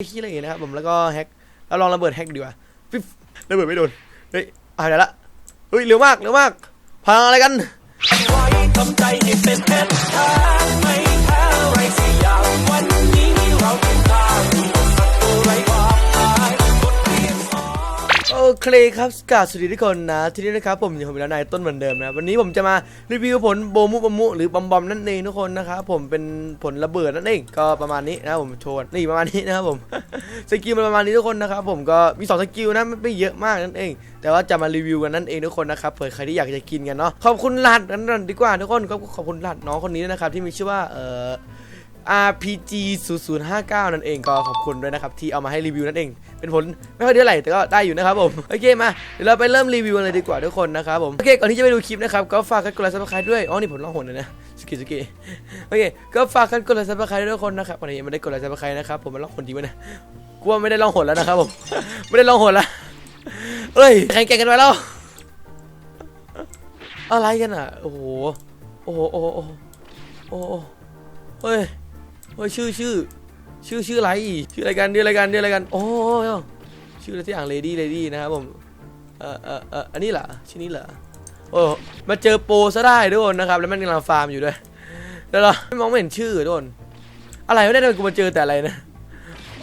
ขี้อะไรเงี้ยนะครับผมแล้วก็แฮกแล้วลองระเบิดแฮกดีกว่าปิ๊บระเบิดไม่โดนเฮ้ยเอาได้ละเฮ้ยเร็วมากเร็วมากพังอะไรกันไว้ทำใจให้เป็นเพชรแท้ไม่แพ้ไรสิยางวันนี้เราเป็นทาง เคครับสกัดสวัสดีทุกคนนะที่นี้นะครับผมอยู่ผมแล้วนายต้นเหมือนเดิมนะวันนี้ผมจะมารีวิวผลโบมุบมุหรือบอมบอมนั่นเองทุกคนนะครับผมเป็นผลระเบิดนั่นเองก็ประมาณนี้นะผมโชว์นี่ประมาณนี้นะครับผมสกิลมันประมาณนี้ทุกคนนะครับผมก็มีสองสกิลนะไม่เยอะมากนั่นเอง แต่ว่าจะมารีวิวกันนั่นเองทุกคนนะครับเผื่อใครที่อยากจะกินกันเนาะขอบคุณรหัสนั้นดีกว่าทุกคนก็ขอบคุณรหัสน้องคนนี้นะครับที่มีชื่อว่าเอ่อ RPG 0059 นั่นเองก็ขอบคุณด้วยนะครับ ที่เอามาให้รีวิวนั่นเอง เป็นผลไม่ค่อยดีเท่าไหร่แต่ก็ได้อยู่นะครับผม โอเคมาเดี๋ยวเราไปเริ่มรีวิวเลยดีกว่าทุกคนนะครับผมโอเคก่อนที่จะไปดูคลิปนะครับ ก็ฝากกันกดไลค์ซับสไครต์ด้วยอ๋อนี่ผมร้องหนเลยนะสกิสกิโอเคก็ฝากกันกดไลค์ซับสไครต์ด้วยทุกคนนะครับวันนี้ยังไม่ได้กดไลค์ซับสไครต์นะครับผมมันร้องหนจริงไหมนี่ยกลัวไม่ได้ร้องหนแล้วนะครับผมไม่ได้ร้องหนแล้วเอ้ยแข่งแก่งกันไปแล้วอะไรกันอะโอ้โหโอ้โหโอ้โหโอ้โหเฮ้ย เฮ้ยชื่อชื่อชื่อชื่ออะไรชื่ออะไรกันชื่ออะไรกันชื่ออะไรกันโอ้ยชื่ออะไรที่อ่าง lady lady นะครับผมเออเออเอออันนี้เหรอชื่อนี้เหรอโอ้มาเจอโปซะได้ทุกคนนะครับแล้วมันกำลังฟาร์มอยู่ด้วยเดี๋ยวเราไม่มองไม่เห็นชื่อทุกคนอะไรไม่ได้เลยกูมาเจอแต่อะไรนะ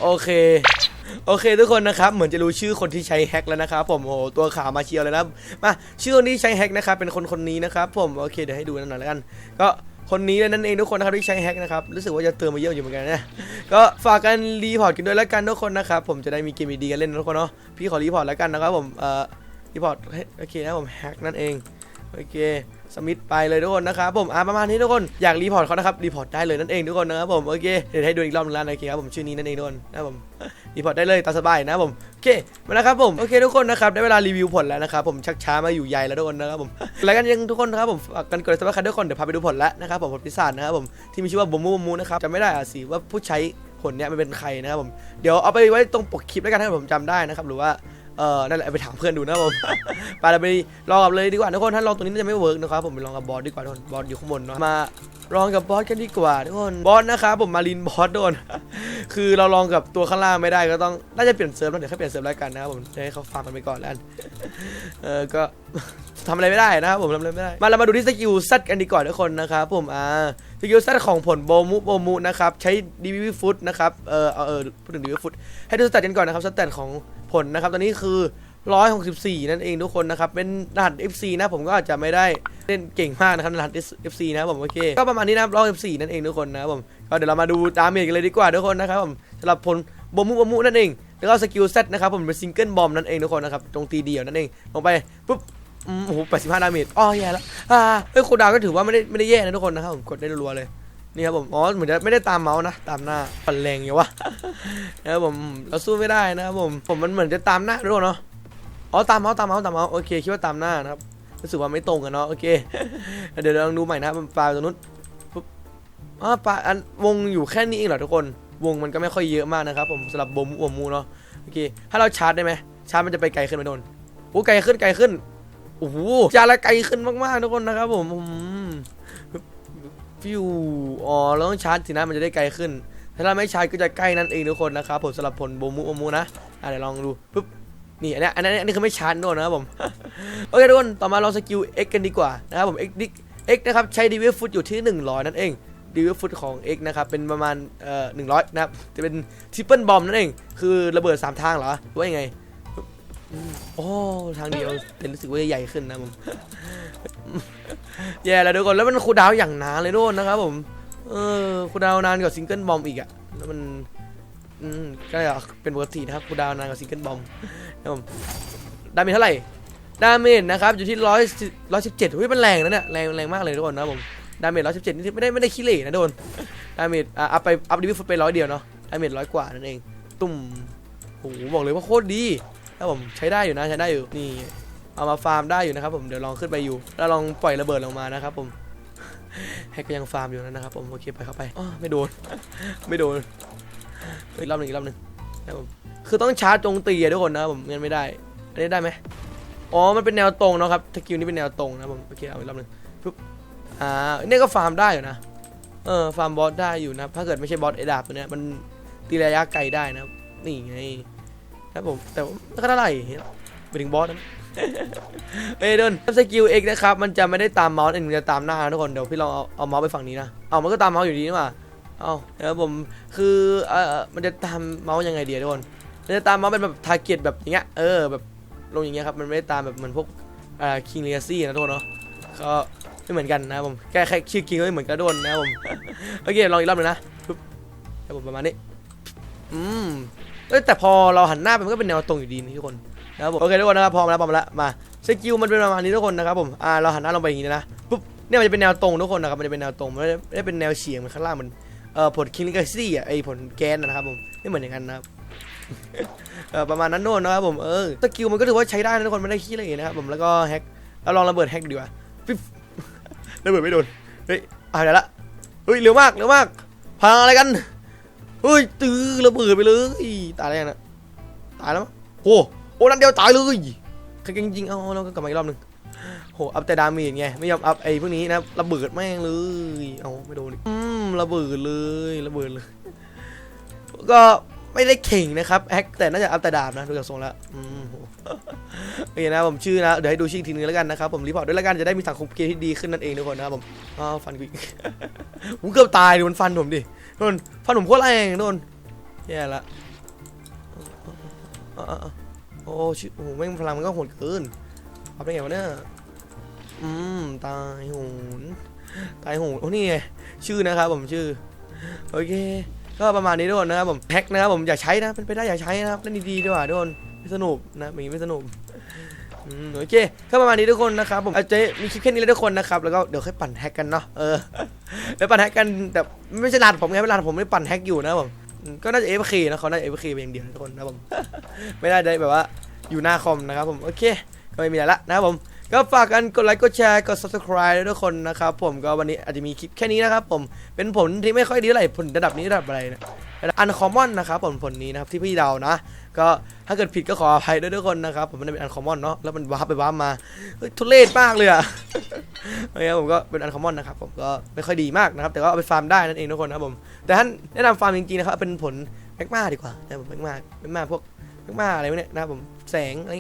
โอเคโอเคทุกคนนะครับเหมือนจะรู้ชื่อคนที่ใช้แฮกแล้วนะครับผมโอ้โหตัวขาวมาเชียวเลยนะมาชื่อคนที่ใช้แฮกนะครับเป็นคนคนนี้นะครับผมโอเคเดี๋ยวให้ดูนหน่อยแล้วกัน ก็ คนนี้เลยนั่นเองทุกคนนะครับที่ใช้แฮกนะครับรู้สึกว่าจะเติมมาเยอะอยู่เหมือนกันนะก็ฝากกันรีพอร์ตกันด้วยแล้วกันทุกคนนะครับผมจะได้มีเกมดีๆกันเล่นนะทุกคนเนาะพี่ขอรีพอร์ตแล้วกันนะครับผมเอ่อรีพอร์ตโอเคนะผมแฮกนั่นเองโอเคสมิธไปเลยทุกคนนะครับผมอ่าประมาณนี้ทุกคนอยากรีพอร์ตเขานะครับรีพอร์ตได้เลยนั่นเองทุกคนนะครับผมโอเคเดี๋ยวให้ดูอีกรอบนึงแล้วนะโอเคครับผมชื่อนี้นั่นเองทุกคนนะครับผมรีพอร์ตได้เลยตามสบายนะครับผม เคมาแล้วครับผมโอเคทุกคนนะครับได้เวลารีวิวผลแล้วนะครับผมชักช้ามาอยู่ใหญ่แล้วทุกคนนะครับผมแล้วกันยังทุกคนนะครับผมฝากกันกดซับสไครต์ทุกคนเดี๋ยวพาไปดูผลแล้วนะครับผมผลพิศาจนะครับผมที่มีชื่อว่าบมูบมูนะครับจำไม่ได้อะสิว่าผู้ใช้ผลเนี้ยมันเป็นใครนะครับผมเดี๋ยวเอาไปไว้ตรงปกคลิปแล้วกันถ้าผมจำได้นะครับหรือว่า เออนั่นแหละไปถามเพื่อนดูนะผม ไปเราไปลองกับเลยดีกว่าทุกคนถ้าลองตัวนี้น่าจะไม่เวิร์กนะครับผมไปลองกับบอสดีกว่าทุกคนบอสอยู่ข้างบนเนาะมาลองกับบอสกันดีกว่าทุกคนบอสนะครับผมมารินบอสโดน คือเราลองกับตัวข้างล่างไม่ได้ก็ต้องน่าจะเปลี่ยนเซิร์ฟแล้วเดี๋ยวค่เปลี่ยนเซิร์ฟแล้วกันนะครับผมจะให้เขาฟังกันไปก่อนแล้วเออก็ทำอะไรไม่ได้นะครับผมทำอะไรไม่ได้ มาเรามาดูที่สกิลซัดกันดีกว่าทุกคนนะครับผมอ่าสกิลซัดของผลโบมุโบมุนะครับใช้ดีวีฟุตนะครับเออเอาเออพูดถึงดีวีฟุตให้ดูสแตทกันก่อนนะครับสแตทของ ผลนะครับ ตอนนี้คือ 164 นั่นเองทุกคนนะครับ เป็นรหัส FC นะผมก็อาจจะไม่ได้เล่นเก่งมากนะครับรหัส FC นะครับผมโอเค ก็ประมาณนี้นะครับ164 นั่นเองทุกคนนะครับผม ก็เดี๋ยวเรามาดูดาเมจกันเลยดีกว่าทุกคนนะครับผมสำหรับผลโบมุโบมุนั่นเอง แล้วก็สกิลเซตนะครับผมเป็นซิงเกิลบอมนั่นเองทุกคนนะครับตรงตีเดียวนั่นเอง ลงไปปุ๊บโอ้โห85ดาเมจอ๋อแย่แล้วอ่าเฮ้ยโคดาก็ถือว่าไม่ได้ไม่ได้แย่นะทุกคนนะครับผมกดได้รัวเลย นี่ครับผมอ๋อเหมือนจะไม่ได้ตามเมาส์นะตามหน้าปันแรงอยู่วะนะครับผมเราสู้ไม่ได้นะครับผมผมมันเหมือนจะตามหน้าด้วยเนาะอ๋อตามเมาส์ตามเมาส์ตามเมาส์โอเคคิดว่าตามหน้านะครับรู้สึกว่าไม่ตรงกันเนาะโอเค เดี๋ยวลองดูใหม่นะปลาตรงนู้นปุ๊บอ๋อปลาอันวงอยู่แค่นี้เองเหรอทุกคน วงมันก็ไม่ค่อยเยอะมากนะครับผมสำหรับบมอวมูเนาะโอเคถ้าเราชาร์จได้ไหมชาร์จมันจะไปไกลขึ้นไหมโดนโอ้ไกลขึ้นไกลขึ้นโอ้โหจแล้วไกลขึ้นมากๆทุกคนนะครับผมอืม ฟิวอ๋อเราต้องชาร์จสินะมันจะได้ไกลขึ้น ถ้าเราไม่ชาร์จก็จะใกล้นั่นเองทุกคนนะครับผมสำหรับผลโบมุโอมูนะอะเดี๋ยวลองดูปุ๊บนี่อันนี้อันนี้อันนี้คือไม่ชาร์จโดนนะครับผมโอเคทุกคนต่อมาลองสกิล X กันดีกว่านะครับผม X ดิ X นะครับใช้ดีเวฟฟุตอยู่ที่ 100 นั่นเองดีเวฟฟุตของ X นะครับเป็นประมาณเอ่อ100นะครับจะเป็นทริปเปิลบอมนั่นเองคือระเบิด 3 ทางเหรอว่ายังไงโอ้ทางเดียวแต่รู้สึกว่าใหญ่ขึ้นนะผม แย่แล้วทุกคนแล้วมันคูดาวอย่างนานเลยทุกคนนะครับผม เออคูดาวนานกว่าซิงเกิลบอมอีกอะแล้วมันอืมก็เป็นปกตินะครับคูดาวนานกว่าซิงเกิลบอมนะผมดาเมจเท่าไหร่ดาเมจนะครับอยู่ที่ร้อยร้อยสิบเจ็ดเฮ้ยมันแรงนะเนี่ยแรงแรงมากเลยทุกคนนะครับผมดาเมจร้อยสิบเจ็ดนี่ไม่ได้ไม่ได้ขี้เหร่นะโดนดาเมจอะอัพไปอัพดีวิฟุตไปร้อยเดียวเนาะดาเมจร้อยกว่านั่นเองตุ่มโอ้โหบอกเลยว่าโคตรดีนะครับผมใช้ได้อยู่นะใช้ได้อยู่นี่ เอามาฟาร์มได้อยู่นะครับผมเดี๋ยวลองขึ้นไปอยู่ แล้วลองปล่อยระเบิดลงมานะครับผมแฮกก็ยังฟาร์มอยู่นะครับผมโอเคไปเข้าไปอ้อไม่โดน ไม่โดนอีกรอบหนึ่งอีกรอบหนึ่งนะครับผมคือต้องชาร์จตรงตีะทุกคนนะครับผมงั้นไม่ได้ อันนี้ได้ไหมอ๋อมันเป็นแนวตรงเนาะครับสกิลนี้เป็นแนวตรงนะผมโอเคเอาอีกรอบหนึ่งปุ๊บอ่าเนี่ยก็ฟาร์มได้อยู่นะเออฟาร์มบอสได้อยู่นะถ้าเกิดไม่ใช่บอสเอดาบตัวเนี้ยมันตีระยะไกลได้นะนี่ไงครับผมแต่ว่าไม่ค่อยเท่าไหร่ไปถึงบอสนั้น เอ้ยเดินสกิลเอ็กนะครับมันจะไม่ได้ตามเมาส์เองมันจะตามหน้านะทุกคนเดี๋ยวพี่ลองเอาเอาเมาส์ไปฝั่งนี้นะเอามันก็ตามเมาส์อยู่ดีนี่หว่าเอาเดี๋ยวผมคือเออมันจะตามเมาส์ยังไงดีอะทุกคนมันจะตามเมาส์เป็นแบบทาร์เก็ตแบบอย่างเงี้ยเออแบบลงอย่างเงี้ยครับมันไม่ได้ตามแบบเหมือนพวกอ่าคิงเลซี่นะทุกคนเนาะก็ไม่เหมือนกันนะผมแค่แค่ชื่อคิงก็ไม่เหมือนกันทุกคนนะผมโอเคลองอีกรอบหนึงนะปึ๊บครับผมประมาณนี้อืมเอ้แต่พอเราหันหน้าไปมันก็เป็นแนวตรงอยู่ดีนี่ทุกคน นะครับผมโอเคทุกคนนะครับพร้อมแล้วพร้อมแล้วมาสกิลมันเป็นประมาณนี้ทุกคนนะครับผมอ่าเราหันหน้าลงไปอย่างนี้นะปุ๊บเนี่ยมันจะเป็นแนวตรงทุกคนนะครับมันจะเป็นแนวตรงมันไม่ได้เป็นแนวเฉียงเหมือนข้างล่างเหมันเอ่อผลคิงลิกซี่อะไอผลแกนนะครับผมไม่เหมือนอย่างนั้นนะครับเออประมาณนั้นโน่นนะครับผมเออสกิลมันก็ถือว่าใช้ได้นะทุกคนไม่ได้ขี้เลยนะครับผมแล้วก็แฮกเราลองระเบิดแฮกดีกว่าปิ๊บระเบิดไม่โดนเฮ้ยเอาเดี๋ยวละเฮ้ยเร็วมากเร็วมากพังอะไรกันเฮ้ยตื้อระเบิดไปเลยตายแล้วนะตายแล้วมั้งโอ้ โอ้นันเดียวตายเลยคือจริงๆเอาเราก็กลับมาอีกรอบหนึงโหอัพแต่ดาเมจไงไม่ยอมอัพไอ้พวกนี้นะระเบิดแม่งเลยเอาไม่โดนอืมระเบิดเลยระเบิดเลย ก็ไม่ได้เข่งนะครับแฮกแต่น่าจะอัพแต่ดาบนะดูจากทรงแล้วอืมโหโอเคนะผมชื่อนะเดี๋ยวให้ดูชื่อทีนึงแล้วกันนะครับผมรีพอร์ตด้วยแล้วกันจะได้มีสังคมเกมที่ดีขึ้นนั่นเองทุกคนนะครับผมอ้าวฟันกูอีกผมเกือบตายดิมันฟันผมดิโดนฟันผมโคตรแรงโดนแย่ละอะอะอะ โอ้ชิโอ้โหแม่งพลังมันก็โหดเกินเอาไปไงวะเนี่ยอืมตายโหนตายโหนโอ้นี่ไงชื่อนะครับผมชื่อโอเค ก็ประมาณนี้ทุกคนนะครับผมแฮกนะครับผมอย่าใช้นะเป็นไปได้อย่าใช้นะครับเล่นดีๆดีกว่าทุกคนไม่สนุกนะอย่างนี้ไม่สนุกโอเคก็ประมาณนี้ทุกคนนะครับผมอาจจะมีคลิปแค่นี้แล้วทุกคนนะครับ แล้วก็เดี๋ยวค่อยปั่นแฮกกันเนาะ เออไปปั่นแฮกกันแต่ไม่ใช่ลานผมไงเวลาผมไม่ปั่นแฮกอยู่นะผมอืม ก็น่าจะเอฟเคนะเขาน่าจะเอฟเคไปอย่างเดียวนะทุกคนนะผม ไม่ได้ได้แบบว่าอยู่หน้าคอมนะครับผม โอเค ก็ไม่มีอะไรละนะครับผม ก็ฝากกันกดไลค์กดแชร์กด subscribe ด้วยทุกคนนะครับผมก็วันนี้อาจจะมีคลิปแค่นี้นะครับผมเป็นผลที่ไม่ค่อยดีเท่าไหร่ผลระดับนี้ระดับอะไรนะอันคอมมอนนะครับผลผลนี้นะครับที่พี่เดานะ ก็ถ้าเกิดผิดก็ขออภัยด้วยทุกคนนะครับผมมันเป็นอันคอมมอนเนาะแล้วมันว้าไปว้ามาเฮ้ยทุเรศมากเลยอะโอเคครับผมก็เป็นอันคอมมอนนะครับผมก็ไม่ค่อยดีมากนะครับแต่ก็เอาไปฟาร์มได้นั่นเองทุกคนนะครับผมแต่ท่านแนะนำฟาร์มจริงๆนะครับเป็นผลแมกมาดีกว่านะผมแมกมาแมกมาพวกแมกมาอะไรเนี้ยนะครับผมแสงอะไร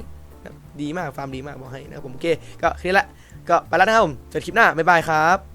ดีมากฟาร์มดีมากบอกให้นะผมโอเคก็แค่นี้แหละก็ไปแล้วนะครับผมเจอคลิปหน้าบ๊ายบายครับ